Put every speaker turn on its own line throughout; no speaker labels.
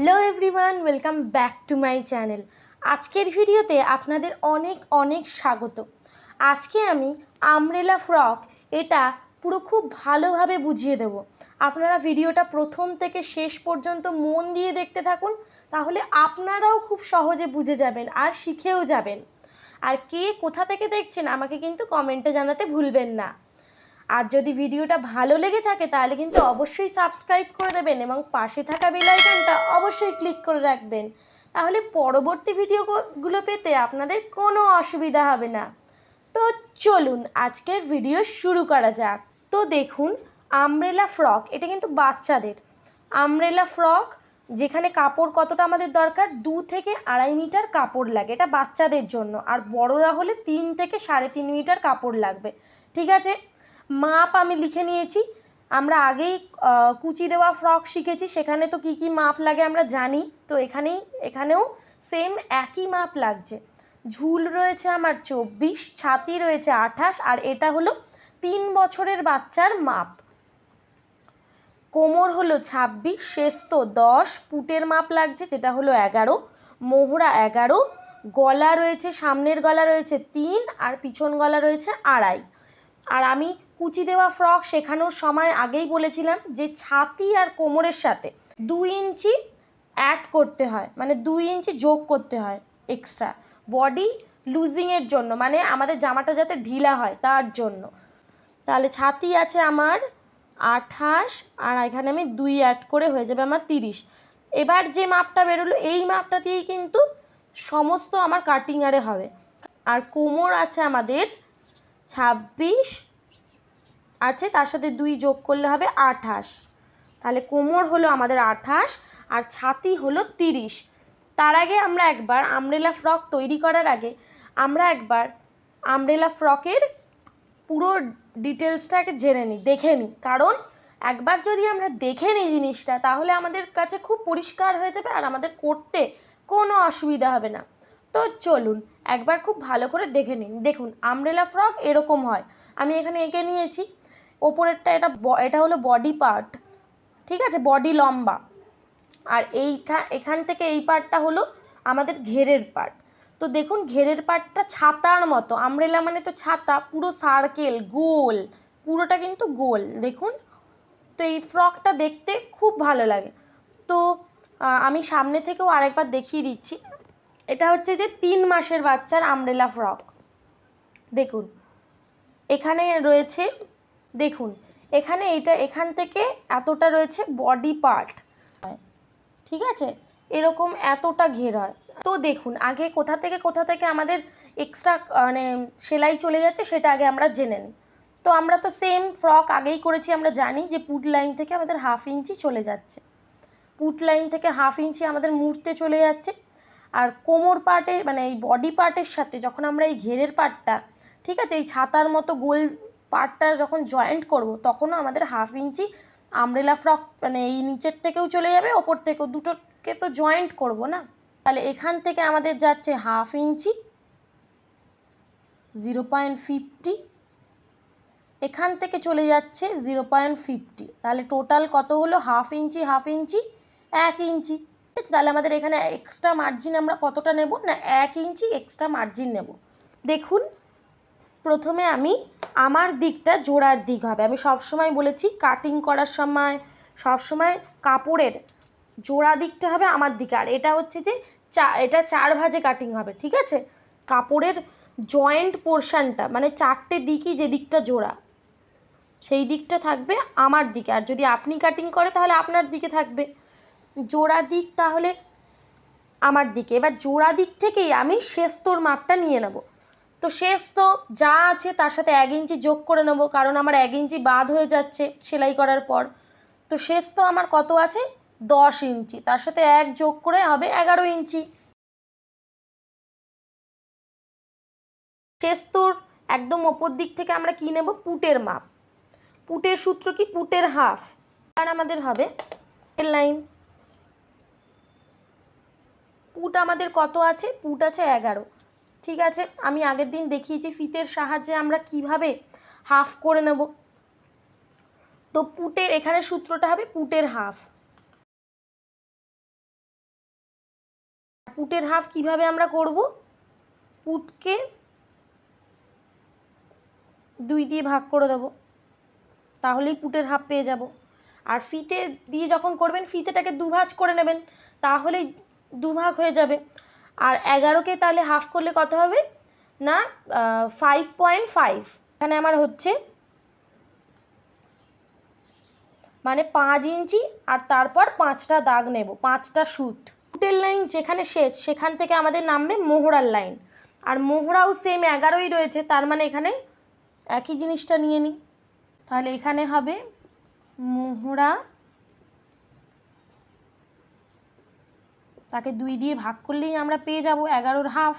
Hello everyone, welcome back to my channel. আজকের ভিডিওতে আপনাদের অনেক অনেক স্বাগত। আজকে আমি আমরেলা ফ্রক এটা পুরো খুব ভালোভাবে বুঝিয়ে দেব। আপনারা ভিডিওটা প্রথম থেকে শেষ পর্যন্ত মন দিয়ে দেখতে থাকুন, তাহলে আপনারাও খুব সহজে বুঝে যাবেন আর শিখেও যাবেন। আর কে কোথা থেকে দেখছেন আমাকে কিন্তু কমেন্টে জানাতে ভুলবেন না। আর যদি ভিডিওটা ভালো লেগে থাকে, তাহলে কিন্তু অবশ্যই সাবস্ক্রাইব করে দেবেন এবং পাশে থাকা বেল আইকনটা অবশ্যই ক্লিক করে রাখবেন। তাহলে পরবর্তী ভিডিওগুলো পেতে আপনাদের কোনো অসুবিধা হবে না। তো চলুন, আজকের ভিডিও শুরু করা যাক। তো দেখুন আমব্রেলা ফ্রক এটা কিন্তু বাচ্চাদের। আমব্রেলা ফ্রক যেখানে কাপড় কতটা আমাদের দরকার? দু থেকে আড়াই মিটার কাপড় লাগে, এটা বাচ্চাদের জন্য। আর বড়রা হলে তিন থেকে সাড়ে তিন মিটার কাপড় লাগবে। ঠিক আছে? মাপ আমি লিখে নিয়েছি। আমরা আগেই কুচি দেওয়া ফ্রক শিখেছি, সেখানে তো কী কী মাপ লাগে আমরা জানি। তো এখানেই, এখানেও সেম একই মাপ লাগছে। ঝুল রয়েছে আমার চব্বিশ, ছাতি রয়েছে আঠাশ, আর এটা হলো তিন বছরের বাচ্চার মাপ। কোমর হলো ছাব্বিশ শেস্ত দশ, পুটের মাপ লাগছে, যেটা হলো এগারো, মোহরা এগারো, গলা রয়েছে, সামনের গলা রয়েছে তিন, আর পিছন গলা রয়েছে আড়াই। আর আমি কুচি দেওয়া ফ্রক শেখানোর সময় আগেই বলেছিলাম যে ছাতি আর কোমরের সাথে দুই ইঞ্চি অ্যাড করতে হয় মানে দুই ইঞ্চি যোগ করতে হয় এক্সট্রা বডি লুজিংয়ের জন্য মানে আমাদের জামাটা যাতে ঢিলা হয় তার জন্য। তাহলে ছাতি আছে আমার আঠাশ, আর এখানে আমি দুই অ্যাড করে হয়ে যাবে আমার তিরিশ। এবার যে মাপটা বেরোলো, এই মাপটা দিয়েই কিন্তু সমস্ত আমার কাটিং আরে হবে। আর কোমর আছে আমাদের ছাব্বিশ আছে, তার সাথে দুই যোগ করলে হবে আঠাশ। তাহলে কোমর হলো আমাদের আঠাশ, আর ছাতি হলো তিরিশ। তার আগে আমরা একবার আমব্রেলা ফ্রক তৈরি করার আগে আমরা একবার আমব্রেলা ফ্রকের পুরো ডিটেলসটাকে জেনে নিই, দেখে নিই। কারণ একবার যদি আমরা দেখে নিই জিনিসটা, তাহলে আমাদের কাছে খুব পরিষ্কার হয়ে যাবে আর আমাদের করতে কোনো অসুবিধা হবে না। তো চলুন, একবার খুব ভালো করে দেখে নিন দেখুন আমব্রেলা ফ্রক এরকম হয়। আমি এখানে এঁকে নিয়েছি। ওপরেরটা এটা এটা হলো বডি পার্ট ঠিক আছে? বডি লম্বা। আর এইখা, এখান থেকে এই পার্টটা হলো আমাদের ঘেরের পার্ট তো দেখুন, ঘেরের পার্টটা ছাতার মতো। আমব্রেলা মানে তো ছাতা, পুরো সার্কেল গোল, পুরোটা কিন্তু গোল, দেখুন। তো এই ফ্রকটা দেখতে খুব ভালো লাগে। তো আমি সামনে থেকেও আরেকবার দেখিয়ে দিচ্ছি। এটা হচ্ছে যে তিন মাসের বাচ্চার আমব্রেলা ফ্রক দেখুন, এখানে রয়েছে দেখুন, এখানে এটা, এখান থেকে এতটা রয়েছে বডি পার্ট ঠিক আছে? এরকম এতটা ঘের হয়। তো দেখুন, আগে কোথা থেকে কোথা থেকে আমাদের এক্সট্রা মানে সেলাই চলে যাচ্ছে সেটা আগে আমরা জেনে নিই। তো আমরা তো সেম ফ্রক আগেই করেছি, আমরা জানি যে পুট লাইন থেকে আমাদের হাফ ইঞ্চি চলে যাচ্ছে। পুট লাইন থেকে হাফ ইঞ্চি আমাদের মুড়তে চলে যাচ্ছে। আর কোমর পার্টে মানে এই বডি পার্টের সাথে যখন আমরা এই ঘেরের পার্টটা ঠিক আছে, এই ছাতার মতো গোল পার্টটা যখন জয়েন্ট করব, তখনও আমাদের হাফ ইঞ্চি আমব্রেলা ফ্রক মানে এই নিচের থেকেও চলে যাবে, ওপর থেকেও দুটোকে তো জয়েন্ট করব না? তাহলে এখান থেকে আমাদের যাচ্ছে half inch zero point fifty এখান থেকে চলে যাচ্ছে জিরো পয়েন্ট ফিফটি তাহলে টোটাল কত হলো? হাফ ইঞ্চি হাফ ইঞ্চি, এক ইঞ্চি। তাহলে আমাদের এখানে এক্সট্রা মার্জিন আমরা কতটা নেব? না, এক ইঞ্চি এক্সট্রা মার্জিন নেব। দেখুন, প্রথমে আমি আমার দিকটা জোড়ার দিক হবে। আমি সবসময় বলেছি কাটিং করার সময়, সবসময় কাপড়ের জোড়া দিকটা হবে আমার দিকে। আর এটা হচ্ছে যে, চা, এটা চার ভাজে কাটিং হবে, ঠিক আছে? কাপড়ের জয়েন্ট পোর্শনটা মানে চারটে দিকই যে দিকটা জোড়া, সেই দিকটা থাকবে আমার দিকে। আর যদি আপনি কাটিং করে, তাহলে আপনার দিকে থাকবে। জোড়া দিক তাহলে আমার দিকে। এবার জোড়া দিক থেকেই আমি শেস্তর মাপটা নিয়ে নেব। তো শেষ তো যা আছে তার সাথে এক ইঞ্চি যোগ করে নেব, কারণ আমার এক ইঞ্চি বাদ হয়ে যাচ্ছে সেলাই করার পর। তো শেষ তো আমার কত আছে? দশ ইঞ্চি। তার সাথে এক যোগ করে হবে এগারো ইঞ্চি। শেষ তোর একদম ওপর দিক থেকে আমরা কি নেব? পুটের মাপ। পুটের সূত্র কি? পুটের হাফ। আর আমাদের হবে লাইন। পুট আমাদের কত আছে? পুট আছে এগারো। ঠিক আছে, আমি আগের দিন দেখিয়েছি ফিতের সাহায্যে আমরা কীভাবে হাফ করে নেব। তো পুটের, এখানে সূত্রটা হবে পুটের হাফ পুটের হাফ কীভাবে আমরা করব? পুটকে দুই দিয়ে ভাগ করে দেবো, তাহলেই পুটের হাফ পেয়ে যাব। আর ফিতে দিয়ে যখন করবেন, ফিতেটাকে দুভাজ করে নেবেন, তাহলেই দুভাগ হয়ে যাবে। আর এগারোকে তাহলে হাফ করলে কত হবে? না ফাইভ পয়েন্ট ফাইভ এখানে আমার হচ্ছে মানে পাঁচ ইঞ্চি আর তারপর পাঁচটা দাগ নেব, পাঁচটা সুট সুটের লাইন যেখানে শেষ সেখান থেকে আমাদের নামবে মোহরার লাইন আর মোহরাও সেম এগারোই রয়েছে, তার মানে এখানে একই জিনিসটা নিয়ে নিই তাহলে এখানে হবে মোহরা তাকে দুই দিয়ে ভাগ করলেই আমরা পেয়ে যাব এগারোর হাফ।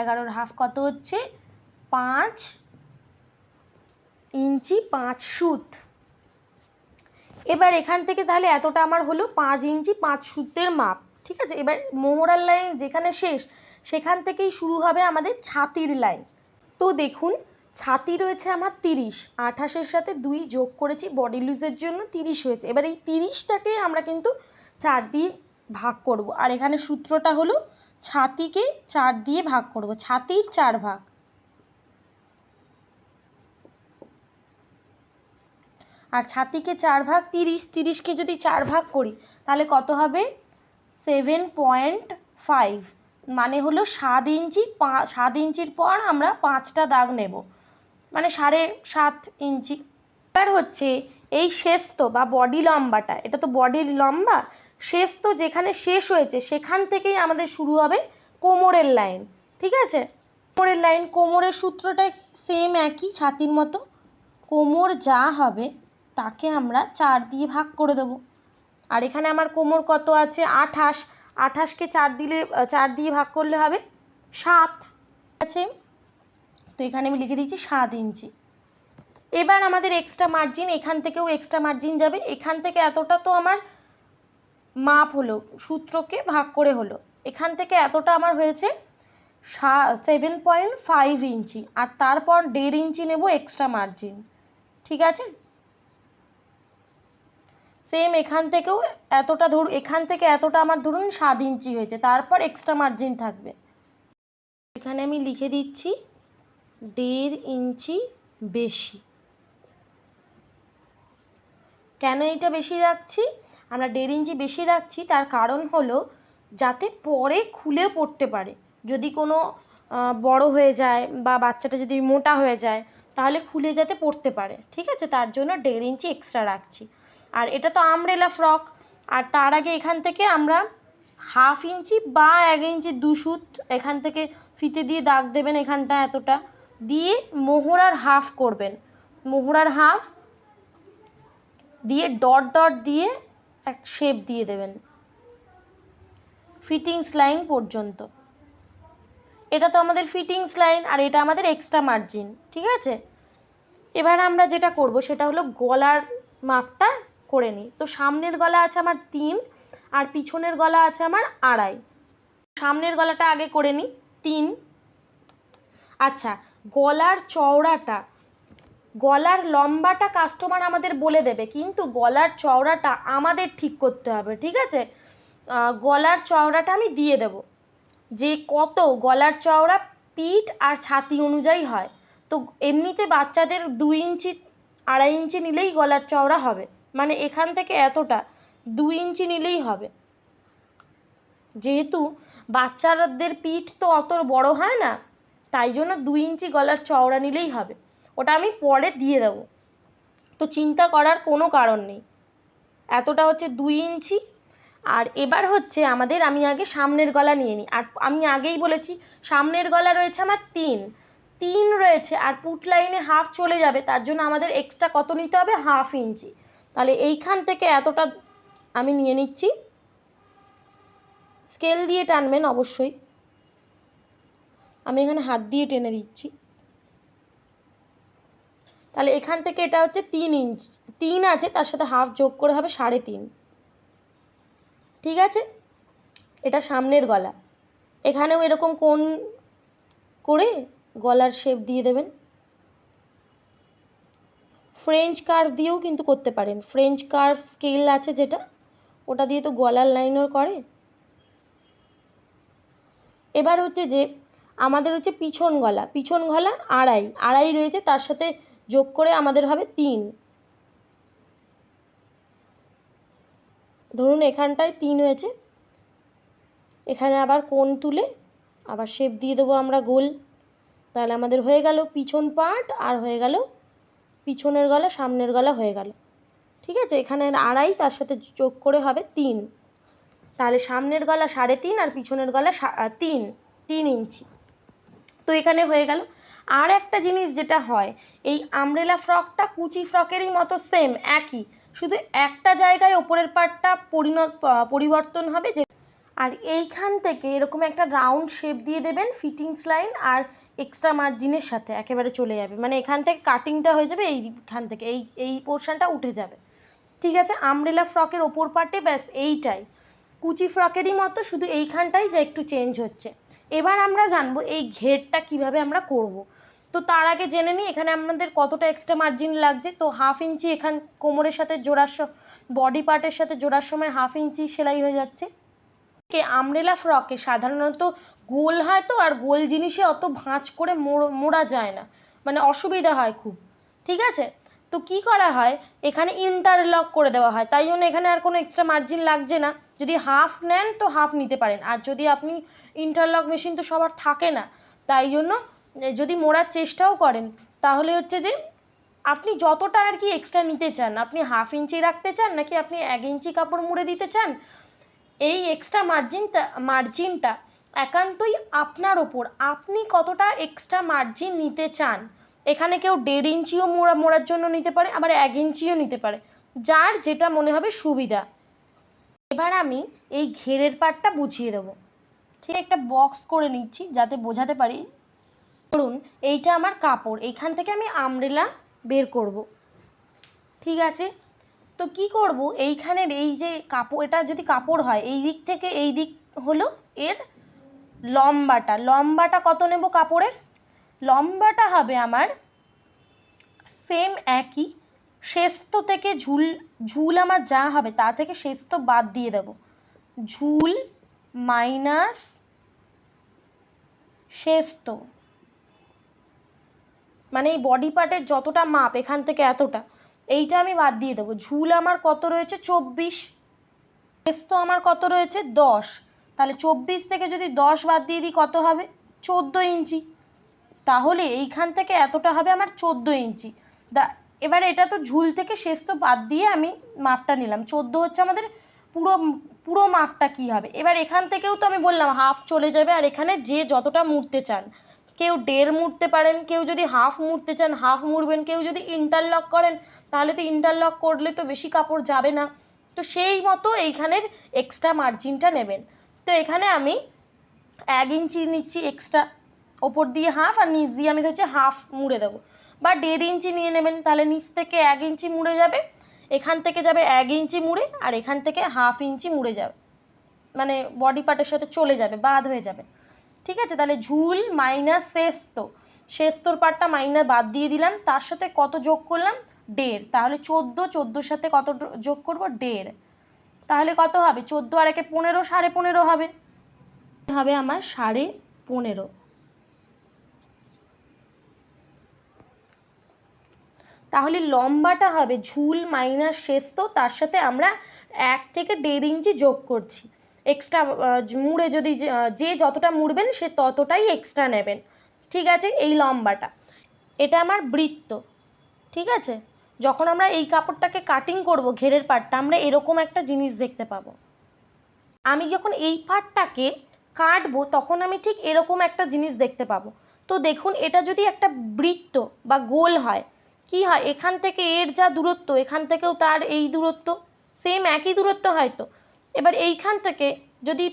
এগারোর হাফ কত হচ্ছে? পাঁচ ইঞ্চি পাঁচ সুত। এবার এখান থেকে তাহলে এতটা আমার হলো পাঁচ ইঞ্চি পাঁচ সুতের মাপ, ঠিক আছে? এবার মোহরার লাইন যেখানে শেষ, সেখান থেকেই শুরু হবে আমাদের ছাতির লাইন। তো দেখুন, ছাতি রয়েছে আমার তিরিশ, আঠাশের সাথে দুই যোগ করেছি, বডি লুজের জন্য তিরিশ হয়েছে। এবার এই তিরিশটাকে আমরা কিন্তু চার দিয়ে ভাগ করব। আর এখানে সূত্রটা হলো ছাতিকে চার দিয়ে ভাগ করব। ছাতির চার ভাগ। আর ছাতিকে চার ভাগ, তিরিশ, তিরিশকে যদি চার ভাগ করি, তাহলে কত হবে? Seven point five. মানে হলো সাত ইঞ্চি, পা, সাত ইঞ্চির পর আমরা পাঁচটা দাগ নেব। মানে সাড়ে সাত ইঞ্চি। এবার হচ্ছে এই শেষ তো, বা বডি লম্বাটা। এটা তো বডির লম্বা শেষ তো যেখানে শেষ হয়েছে, সেখান থেকেই আমাদের শুরু হবে কোমরের লাইন ঠিক আছে? কোমরের লাইন কোমরের সূত্রটা সেম একই, ছাতির মতো। কোমর যা হবে, তাকে আমরা চার দিয়ে ভাগ করে দেবো। আর এখানে আমার কোমর কত আছে? আঠাশ। আঠাশকে চার দিলে, চার দিয়ে ভাগ করলে হবে সাত। আছে? তো এখানে আমি লিখে দিচ্ছি সাত ইঞ্চি। এবার আমাদের এক্সট্রা মার্জিন এখান থেকেও এক্সট্রা মার্জিন যাবে। এখান থেকে এতটা তো আমার মাপ হলো, সূত্রকে ভাগ করে হলো। এখান থেকে এতটা আমার হয়েছে সেভেন পয়েন্ট ফাইভ ইঞ্চি। আর তারপর দেড় ইঞ্চি নেব এক্সট্রা মার্জিন ঠিক আছে? সেম এখান থেকেও এতটা ধরুন, এখান থেকে এতটা আমার ধরুন সাত ইঞ্চি হয়েছে। তারপর এক্সট্রা মার্জিন থাকবে। এখানে আমি লিখে দিচ্ছি দেড় ইঞ্চি বেশি। কেন এটা বেশি রাখছি? আমরা দেড় ইঞ্চি বেশি রাখছি, তার কারণ হলো যাতে পরে খুলে পড়তে পারে। যদি কোনো বড় হয়ে যায় বা বাচ্চাটা যদি মোটা হয়ে যায়, তাহলে খুলে যাতে পড়তে পারে। ঠিক আছে? তার জন্য দেড় ইঞ্চি এক্সট্রা রাখছি। আর এটা তো আমরেলা ফ্রক আর তার আগে এখান থেকে আমরা হাফ ইঞ্চি বা এক ইঞ্চি দু সুত এখান থেকে ফিতে দিয়ে দাগ দেবেন এখানটা এতটা। দিয়ে মোহরার হাফ করবেন। মোহরার হাফ দিয়ে ডট ডট দিয়ে এক শেপ দিয়ে দেবেন। ফিটিংস লাইন পর্যন্ত। এটা তো আমাদের ফিটিংস লাইন আর এটা আমাদের এক্সট্রা মার্জিন ঠিক আছে? এবার আমরা যেটা করব সেটা হলো গলার মাপটা করে নিই। তো সামনের গলা আছে আমার তিন, আর পিছনের গলা আছে আমার আড়াই। সামনের গলাটা আগে করে নিই, তিন। আচ্ছা গলার চওড়াটা গলার লম্বাটা কাস্টমার আমাদের বলে দেবে, কিন্তু গলার চওড়াটা আমাদের ঠিক করতে হবে, ঠিক আছে? গলার চওড়াটা আমি দিয়ে দেব। যে কত গলার চওড়া পিঠ আর ছাতি অনুযায়ী হয়, তো এমনিতে বাচ্চাদের দুই ইঞ্চি, আড়াই ইঞ্চি নিলেই গলার চওড়া হবে। মানে এখান থেকে এতটা, দুই ইঞ্চি নিলেই হবে। যেহেতু বাচ্চাদের পিঠ তো অত বড় হয় না, তাই জন্য দুই ইঞ্চি গলার চওড়া নিলেই হবে। ওটা আমি পরে দিয়ে দেবো। তো চিন্তা করার কোনো কারণ নেই। এতটা হচ্ছে দুই ইঞ্চি। আর এবার হচ্ছে আমাদের আমি আগে সামনের গলা নিয়ে নিই। আর আমি আগেই বলেছি, সামনের গলা রয়েছে আমার তিন। তিন রয়েছে আর পুট লাইনে হাফ চলে যাবে, তার জন্য আমাদের এক্সট্রা কত নিতে হবে? Half inch. তাহলে এইখান থেকে এতটা আমি নিয়ে নিচ্ছি। স্কেল দিয়ে টানবেন অবশ্যই। আমি এখানে হাত দিয়ে টেনে দিচ্ছি। তাহলে এখান থেকে এটা হচ্ছে তিন ইঞ্চ, তিন আছে, তার সাথে হাফ যোগ করে হবে সাড়ে তিন। ঠিক আছে? এটা সামনের গলা। এখানেও এরকম কোন করে গলার শেপ দিয়ে দেবেন। ফ্রেঞ্চ কার্ভ দিয়েও কিন্তু করতে পারেন। ফ্রেঞ্চ কার্ভ স্কেল আছে যেটা, ওটা দিয়ে তো গলার লাইনও করে। এবার হচ্ছে যে, আমাদের হচ্ছে পিছন গলা। পিছন গলা আড়াই আড়াই রয়েছে, তার সাথে যোগ করে আমাদের হবে তিন। ধরুন এখানটায় তিন হয়েছে। এখানে আবার কোণ তুলে আবার শেপ দিয়ে দেবো আমরা গোল। তাহলে আমাদের হয়ে গেল পিছন পার্ট আর হয়ে গেল পিছনের গলা, সামনের গলা হয়ে গেল। ঠিক আছে? এখানে আড়াই, তার সাথে যোগ করে হবে তিন। তাহলে সামনের গলা সাড়ে তিন আর পিছনের গলা তিন তিন ইঞ্চি। তো এখানে হয়ে গেল আর একটা জিনিস যেটা হয়, এই আমব্রেলা ফ্রকটা কুচি ফ্রকেরই মতো সেম একই। শুধু একটা জায়গায় ওপরের পার্টটা পরিণত পরিবর্তন হবে যে আর এইখান থেকে এরকম একটা রাউন্ড শেপ দিয়ে দেবেন ফিটিংস লাইন আর এক্সট্রা মার্জিনের সাথে একেবারে চলে যাবে। মানে এখান থেকে কাটিংটা হয়ে যাবে, এইখান থেকে, এই এই পোর্শনটা উঠে যাবে। ঠিক আছে? আমব্রেলা ফ্রকের ওপর পার্টে ব্যাস এইটাই। কুচি ফ্রকেরই মতো, শুধু এইখানটাই যে একটু চেঞ্জ হচ্ছে। এবার আমরা জানব এই ঘেরটা কীভাবে আমরা করব। তো তার আগে জেনে নিই, এখানে আমাদের কতটা এক্সট্রা মার্জিন লাগছে? তো হাফ ইঞ্চি এখান, কোমরের সাথে জোড়ার বডি পার্টের সাথে জোড়ার সময় হাফ ইঞ্চি সেলাই হয়ে যাচ্ছে। কে আমরেলা ফ্রকে সাধারণত গোল হয় তো, আর গোল জিনিসে অত ভাঁজ করে মোড়- যায় না। মানে অসুবিধা হয় খুব। ঠিক আছে? তো কি করা হয়? এখানে ইন্টারলক করে দেওয়া হয়। তাই জন্য এখানে আর কোনো এক্সট্রা মার্জিন লাগছে না। যদি হাফ নেন তো হাফ নিতে পারেন। আর যদি আপনি ইন্টারলক মেশিন তো সবার থাকে না, তাই জন্য যদি মোড়ার চেষ্টাও করেন, তাহলে হচ্ছে যে আপনি যতটা আর কি এক্সট্রা নিতে চান, আপনি হাফ ইঞ্চি রাখতে চান নাকি আপনি এক ইঞ্চি কাপড় মুড়ে দিতে চান, এই এক্সট্রা মার্জিনটা মার্জিনটা একান্তই আপনার ওপর। আপনি কতটা এক্সট্রা মার্জিন নিতে চান, এখানে কেউ দেড় ইঞ্চিও মোড়া, মোড়ার জন্য নিতে পারে, আবার এক ইঞ্চিও নিতে পারে। যার যেটা মনে হবে সুবিধা। এবার আমি এই ঘেরের পার্টটা বুঝিয়ে দেবো। ঠিক একটা বক্স করে নিচ্ছি, যাতে বোঝাতে পারি ধরুন এইটা আমার কাপড়, এইখান থেকে আমি আমরেলা বের করব। ঠিক আছে? তো কি করব? এইখানের এই যে কাপড়, এটা যদি কাপড় হয়, এই দিক থেকে এই দিক হলো এর লম্বাটা। লম্বাটা কত নেব কাপড়ের? লম্বাটা হবে আমার সেম একই। শেস্ত থেকে ঝুল ঝুল আমার যা হবে তা থেকে শেস্ত বাদ দিয়ে দেব। ঝুল মাইনাস শেস্ত মানে এই বডি পার্টের যতটা মাপ এখান থেকে এতটা, এইটা আমি বাদ দিয়ে দেবো। ঝুল আমার কত রয়েছে? চব্বিশ। শেস্ত আমার কত রয়েছে? দশ। তাহলে চব্বিশ থেকে যদি দশ বাদ দিয়ে দিই কত হবে? চোদ্দ ইঞ্চি। তাহলে এইখান থেকে এতটা হবে আমার চোদ্দ ইঞ্চি। দা, এবার এটা তো ঝুল থেকে শেষ তো বাদ দিয়ে আমি মাপটা নিলাম। চোদ্দ হচ্ছে আমাদের পুরো পুরো মাপটা কী হবে? এবার এখান থেকেও তো আমি বললাম হাফ চলে যাবে, আর এখানে যে যতটা মুড়তে চান। কেউ দেড় মুড়তে পারেন, কেউ যদি হাফ মুড়তে চান, হাফ মুড়বেন, কেউ যদি ইন্টারলক করেন, তাহলে তো ইন্টারলক করলে তো বেশি কাপড় যাবে না। তো সেই মতো এইখানের এক্সট্রা মার্জিনটা নেবেন। তো এখানে আমি এক ইঞ্চি নিচ্ছি এক্সট্রা ওপর দিয়ে হাফ আর নিচ দিয়ে আমি হচ্ছে হাফ মুড়ে দেবো। বা দেড় ইঞ্চি নিয়ে নেবেন, তাহলে নিচ থেকে এক ইঞ্চি মুড়ে যাবে, এখান থেকে যাবে এক ইঞ্চি মুড়ে আর এখান থেকে হাফ ইঞ্চি মুড়ে যাবে। মানে বডি পার্টের সাথে চলে যাবে, বাদ হয়ে যাবে। ঠিক আছে? তাহলে ঝুল মাইনাস শেস্ত শেস্তর পার্টটা মাইনাস বাদ দিয়ে দিলাম। তার সাথে কত যোগ করলাম? দেড়। তাহলে চোদ্দ, চোদ্দোর সাথে কত যোগ করব? দেড়। তাহলে কত হবে? চোদ্দ আর একে পনেরো, সাড়ে পনেরো হবে। হবে আমার সাড়ে পনেরো। তাহলে লম্বাটা হবে ঝুল মাইনাস শেস্ত তার সাথে আমরা এক থেকে দেড় ইঞ্চি যোগ করছি। এক্সট্রা মুড়ে যদি যে- যতটা মুড়বেন সে ততটাই এক্সট্রা নেবেন। ঠিক আছে? এই লম্বাটা। এটা আমার বৃত্ত। ঠিক আছে? যখন আমরা এই কাপড়টাকে কাটিং করব, ঘেরের পাটটা, আমরা এরকম একটা জিনিস দেখতে পাবো। আমি যখন এই পাটটাকে কাটবো, তখন আমি ঠিক এরকম একটা জিনিস দেখতে পাবো। তো দেখুন, এটা যদি একটা বৃত্ত বা গোল হয়, কি হয়? এখান থেকে এর যা দূরত্ব, এখান থেকেও তার এই দূরত্ব। সেম একই দূরত্ব হয়তো। এবার এইখান থেকে যদি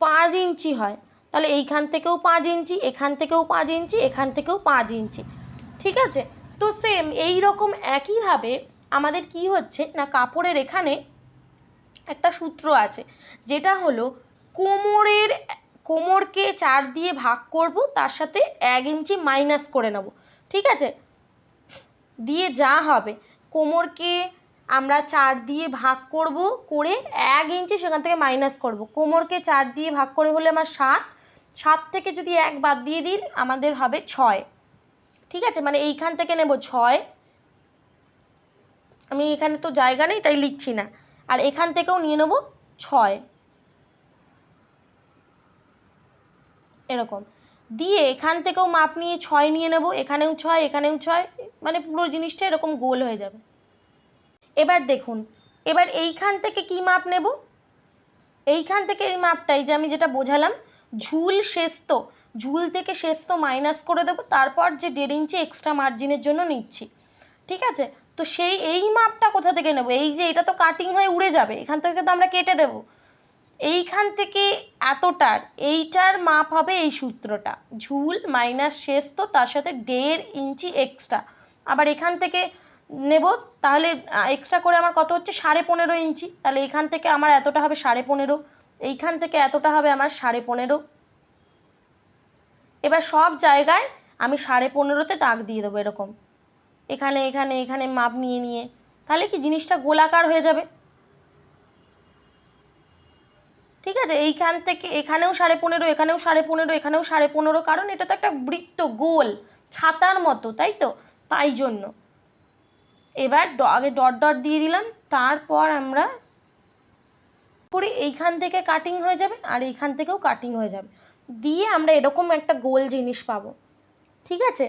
পাঁচ ইঞ্চি হয়, তাহলে এইখান থেকেও পাঁচ ইঞ্চি, এখান থেকেও পাঁচ ইঞ্চি, এখান থেকেও পাঁচ ইঞ্চি, ঠিক আছে? তো সেম এই রকম একইভাবে আমাদের কি হচ্ছে না, কাপড়ের এখানে একটা সূত্র আছে, যেটা হলো কোমরের, কোমরকে চার দিয়ে ভাগ করব, তার সাথে এক ইঞ্চি মাইনাস করে নেব, ঠিক আছে? দিয়ে যা হবে, কোমরকে আমরা চার দিয়ে ভাগ করব করে এক ইঞ্চি সেখান থেকে মাইনাস করব। কোমরকে চার দিয়ে ভাগ করে হলে আমার সাত। সাত থেকে যদি এক বাদ দিয়ে দিই আমাদের হবে ছয়। ঠিক আছে? মানে এইখান থেকে নেব ছয়। আমি এখানে তো জায়গা নেই, তাই লিখছি না। আর এখান থেকেও নিয়ে নেব ছয়। এরকম। দিয়ে এখান থেকেও মাপ নিয়ে ছয় নিয়ে নেব। এখানেও ছয় এখানেও ছয়। মানে পুরো জিনিসটা এরকম গোল হয়ে যাবে। এবার দেখুন, এবার এইখান থেকে কি মাপ নেব? এইখান থেকে এই মাপটাই যে আমি যেটা বোঝালাম, ঝুল শেস্ত ঝুল থেকে শেস্ত মাইনাস করে দেবো, তারপর যে দেড় ইঞ্চি এক্সট্রা মার্জিনের জন্য নিচ্ছি। ঠিক আছে? তো সেই, এই মাপটা কোথা থেকে নেব? এই যে এটা তো কাটিং হয়ে উড়ে যাবে, এখান থেকে তো আমরা কেটে দেবো। এইখান থেকে এতটার, এইটার মাপ হবে এই সূত্রটা। ঝুল মাইনাস শেস্ত তার সাথে দেড় ইঞ্চি এক্সট্রা আবার এখান থেকে নেব, তাহলে এক্সট্রা করে আমার কত হচ্ছে? সাড়ে পনেরো ইঞ্চি। তাহলে এখান থেকে আমার এতটা হবে সাড়ে পনেরো। এইখান থেকে এতটা হবে আমার সাড়ে পনেরো। এবার সব জায়গায় আমি সাড়ে পনেরোতে দাগ দিয়ে দেবো এরকম। এখানে এখানে এখানে মাপ নিয়ে নিয়ে। তাহলে কি জিনিসটা গোলাকার হয়ে যাবে? ঠিক আছে, এইখান থেকে এখানেও সাড়ে পনেরো, এখানেও সাড়ে পনেরো, এখানেও সাড়ে পনেরো। কারণ এটা তো একটা বৃত্ত গোল, ছাতার মতো, তাই তো? তাই জন্য। এবার আগে ডট ডট দিয়ে দিলাম, তারপর আমরা করি, এইখান থেকে কাটিং হয়ে যাবে আর এইখান থেকেও কাটিং হয়ে যাবে। দিয়ে আমরা এরকম একটা গোল জিনিস পাবো, ঠিক আছে?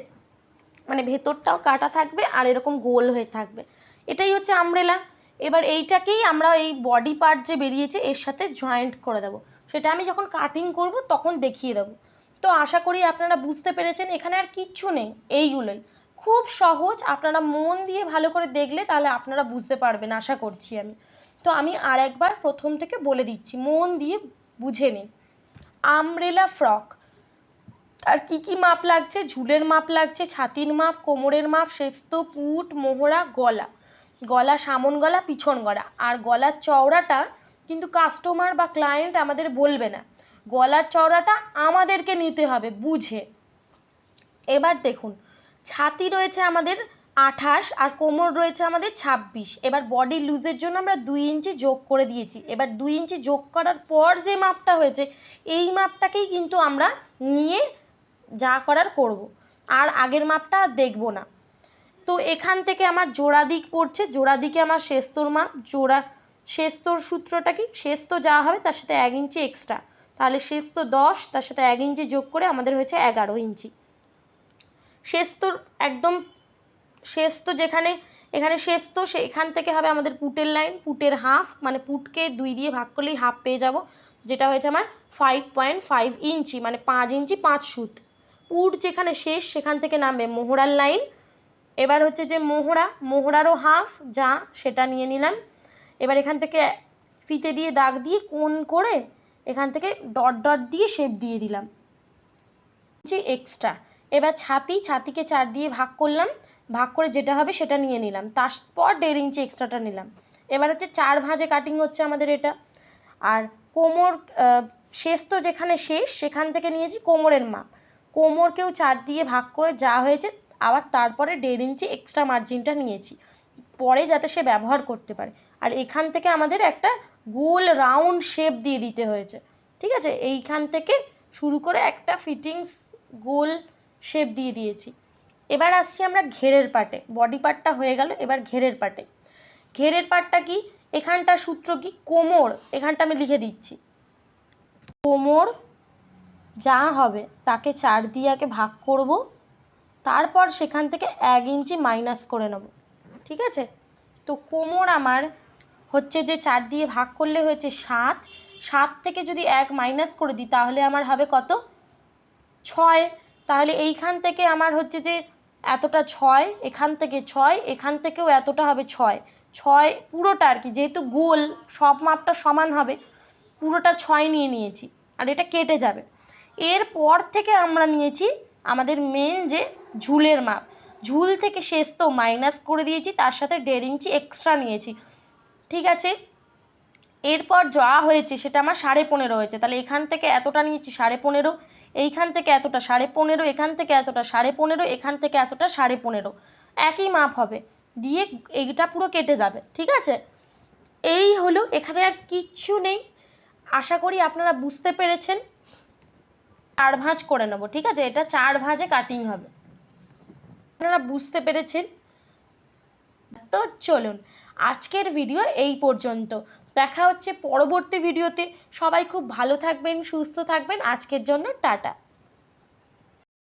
মানে ভেতরটাও কাটা থাকবে আর এরকম গোল হয়ে থাকবে। এটাই হচ্ছে আমব্রেলা এবার এইটাকেই আমরা এই বডি পার্ট যে বেরিয়েছে, এর সাথে জয়েন্ট করে দেবো। সেটা আমি যখন কাটিং করব, তখন দেখিয়ে দেবো। তো আশা করি আপনারা বুঝতে পেরেছেন, এখানে আর কিচ্ছু নেই এইগুলোই খুব সহজ। আপনারা মন দিয়ে ভালো করে দেখলে তাহলে আপনারা বুঝতে পারবেন, আশা করছি আমি। তো আমি আর একবার প্রথম থেকে বলে দিচ্ছি, মন দিয়ে বুঝে নিন। Umbrella frock. আর কি কি মাপ লাগছে? ঝুলের মাপ লাগছে, ছাতির মাপ, কোমরের মাপ শেস্ত পুট, মোহরা, গলা। গলা সামন গলা, পিছন গলা। আর গলার চওড়াটা কিন্তু কাস্টমার বা ক্লায়েন্ট আমাদের বলবে না। গলার চওড়াটা আমাদেরকে নিতে হবে, বুঝে। এবার দেখুন ছাতি রয়েছে আমাদের আঠাশ আর কোমর রয়েছে আমাদের ছাব্বিশ। এবার বডি লুজের জন্য আমরা দুই ইঞ্চি যোগ করে দিয়েছি। এবার দুই ইঞ্চি যোগ করার পর যে মাপটা হয়েছে, এই মাপটাকেই কিন্তু আমরা নিয়ে যা করার করব। আর আগের মাপটা দেখব না। তো এখান থেকে আমার জোড়া দিক পড়ছে। জোড়া দিকে আমার শেস্তর মাপ। জোড়া শেস্তর সূত্রটা কি? শেস্ত যা হবে তার সাথে এক ইঞ্চি এক্সট্রা তাহলে শেস্ত দশ, তার সাথে এক ইঞ্চি যোগ করে আমাদের হয়েছে এগারো ইঞ্চি। শেস্তর একদম শেষ তো যেখানে, এখানে শেষ তো এখান থেকে হবে আমাদের পুটের লাইন পুটের হাফ মানে পুটকে দুই দিয়ে ভাগ করলেই হাফ পেয়ে যাব, যেটা হয়েছে আমার ফাইভ পয়েন্ট ফাইভ ইঞ্চি মানে পাঁচ ইঞ্চি, পাঁচ সুত। পুট যেখানে শেষ, সেখান থেকে নামবে মোহরার লাইন এবার হচ্ছে যে মোহরা, মোহরারও হাফ যা সেটা নিয়ে নিলাম। এবার এখান থেকে ফিতে দিয়ে দাগ দিয়ে কোন করে এখান থেকে ডট ডট দিয়ে শেপ দিয়ে দিলাম। যে এক্সট্রা এবার ছাতি, ছাতিকে চার দিয়ে ভাগ করলাম, ভাগ করে যেটা হবে সেটা নিয়ে নিলাম। তারপর দেড় ইঞ্চি এক্সট্রাটা নিলাম। এবার হচ্ছে চার ভাঁজে কাটিং হচ্ছে আমাদের এটা। আর কোমর শেষ তো যেখানে শেষ, সেখান থেকে নিয়েছি কোমরের মাপ। কোমরকেও চার দিয়ে ভাগ করে যা হয়েছে, আবার তারপরে দেড় ইঞ্চি এক্সট্রা মার্জিনটা নিয়েছি। পরে যাতে সে ব্যবহার করতে পারে। আর এখান থেকে আমাদের একটা গোল রাউন্ড শেপ দিয়ে দিতে হয়েছে। ঠিক আছে? এইখান থেকে শুরু করে একটা ফিটিংস গোল শেপ দিয়ে দিয়েছি। এবার আসছি আমরা ঘেরের পাটে। বডি পার্টটা হয়ে গেল, এবার ঘেরের পাটে। ঘেরের পাটটা কি? এখানটা সূত্র কি? কোমর। এখানটা আমি লিখে দিচ্ছি। কোমর যা হবে, তাকে চার দিয়ে ভাগ করব, তারপর সেখান থেকে এক ইঞ্চি মাইনাস করে নেব। ঠিক আছে? তো কোমর আমার হচ্ছে যে চার দিয়ে ভাগ করলে হয়েছে সাত। সাত থেকে যদি এক মাইনাস করে দিই, তাহলে আমার হবে কত? ছয়। তাহলে এইখান থেকে আমার হচ্ছে যে এতটা ছয়, এখান থেকে ছয়, এখান থেকেও এতটা হবে ছয়। ছয় পুরোটা আর কি, যেহেতু গোল, সব মাপটা সমান হবে, পুরোটা ছয় নিয়ে নিয়েছি, আর এটা কেটে যাবে। এরপর থেকে আমরা নিয়েছি আমাদের মেন যে ঝুলের মাপ। ঝুল থেকে শেষ তো মাইনাস করে দিয়েছি, তার সাথে দেড় ইঞ্চি এক্সট্রা নিয়েছি। ঠিক আছে? এরপর যা হয়েছে, সেটা আমার সাড়ে পনেরো হয়েছে। তাহলে এখান থেকে এতটা নিয়েছি, সাড়ে পনেরো। এইখান থেকে এতটা সাড়ে পনেরো, এখান থেকে এতটা সাড়ে পনেরো, এখান থেকে এতটা সাড়ে পনেরো। একই মাপ হবে। দিয়ে এইটা পুরো কেটে যাবে, ঠিক আছে? এই হলো, এখানে আর কিচ্ছু নেই। আশা করি আপনারা বুঝতে পেরেছেন। চার ভাঁজ করে নেব, ঠিক আছে? এটা চার ভাঁজে কাটিং হবে। আপনারা বুঝতে পেরেছেন? তো চলুন, আজকের ভিডিও এই পর্যন্ত। দেখা হচ্ছে পরবর্তী ভিডিওতে। সবাই খুব ভালো থাকবেন সুস্থ থাকবেন। আজকের জন্য টাটা।